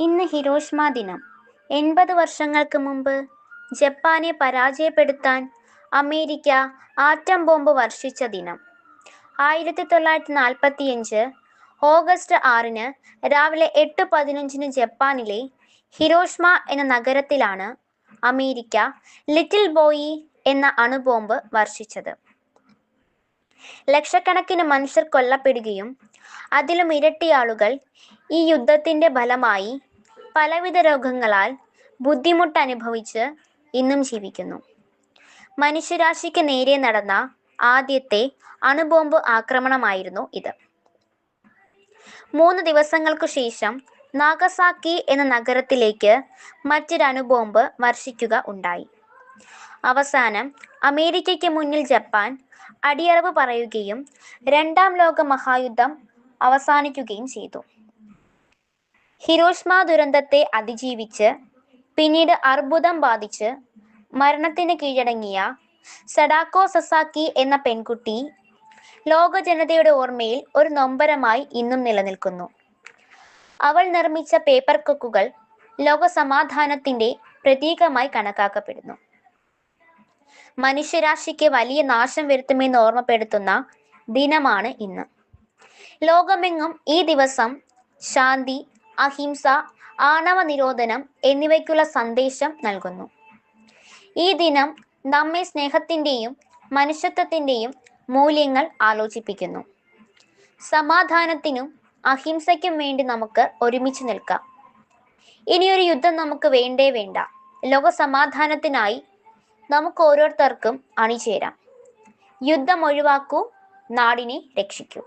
ഇന്ന് ഹിരോഷ്മ ദിനം. എൺപത് വർഷങ്ങൾക്ക് മുമ്പ് ജപ്പാനെ പരാജയപ്പെടുത്താൻ അമേരിക്ക ആറ്റം ബോംബ് വർഷിച്ച ദിനം. ആയിരത്തി തൊള്ളായിരത്തി നാൽപ്പത്തിയഞ്ച് ഓഗസ്റ്റ് ആറിന് രാവിലെ എട്ട് പതിനഞ്ചിന് ജപ്പാനിലെ ഹിരോഷ്മ എന്ന നഗരത്തിലാണ് അമേരിക്ക ലിറ്റിൽ ബോയി എന്ന അണുബോംബ് വർഷിച്ചത്. ലക്ഷക്കണക്കിന് മനുഷ്യർ കൊല്ലപ്പെടുകയും അതിലും ഇരട്ടി ആളുകൾ ഈ യുദ്ധത്തിന്റെ ഫലമായി പലവിധ രോഗങ്ങളാൽ ബുദ്ധിമുട്ട് അനുഭവിച്ച് ഇന്നും ജീവിക്കുന്നു. മനുഷ്യരാശിക്ക് നേരെ നടന്ന ആദ്യത്തെ അണുബോംബ് ആക്രമണമായിരുന്നു ഇത്. മൂന്ന് ദിവസങ്ങൾക്കു ശേഷം നാഗസാക്കി എന്ന നഗരത്തിലേക്ക് മറ്റൊരു അണുബോംബ് വർഷിക്കുക ഉണ്ടായി. അവസാനം അമേരിക്കയ്ക്ക് മുന്നിൽ ജപ്പാൻ അടിയറവ് പറയുകയും രണ്ടാം ലോക മഹായുദ്ധം അവസാനിക്കുകയും ചെയ്തു. ഹിരോഷ്മ ദുരന്തത്തെ അതിജീവിച്ച് പിന്നീട് അർബുദം ബാധിച്ച് മരണത്തിന് കീഴടങ്ങിയ സഡാക്കോ സസാക്കി എന്ന പെൺകുട്ടി ലോക ജനതയുടെ ഓർമ്മയിൽ ഒരു നൊമ്പരമായി ഇന്നും നിലനിൽക്കുന്നു. അവൾ നിർമ്മിച്ച പേപ്പർ കൊക്കുകൾ ലോക സമാധാനത്തിന്റെ പ്രതീകമായി കണക്കാക്കപ്പെടുന്നു. മനുഷ്യരാശിക്ക് വലിയ നാശം വരുത്തുമെന്ന് ഓർമ്മപ്പെടുത്തുന്ന ദിനമാണ് ഇന്ന്. ലോകമെങ്ങും ഈ ദിവസം ശാന്തി അഹിംസ ആണവ നിരോധനം എന്നിവയ്ക്കുള്ള സന്ദേശം നൽകുന്നു. ഈ ദിനം നമ്മെ സ്നേഹത്തിന്റെയും മനുഷ്യത്വത്തിന്റെയും മൂല്യങ്ങൾ ആലോചിപ്പിക്കുന്നു. സമാധാനത്തിനും അഹിംസയ്ക്കും വേണ്ടി നമുക്ക് ഒരുമിച്ച് നിൽക്കാം. ഇനിയൊരു യുദ്ധം നമുക്ക് വേണ്ടേ വേണ്ട. ലോക സമാധാനത്തിനായി നമുക്ക് ഓരോരുത്തർക്കും അണിചേരാം. യുദ്ധം ഒഴിവാക്കൂ നാടിനെ രക്ഷിക്കൂ.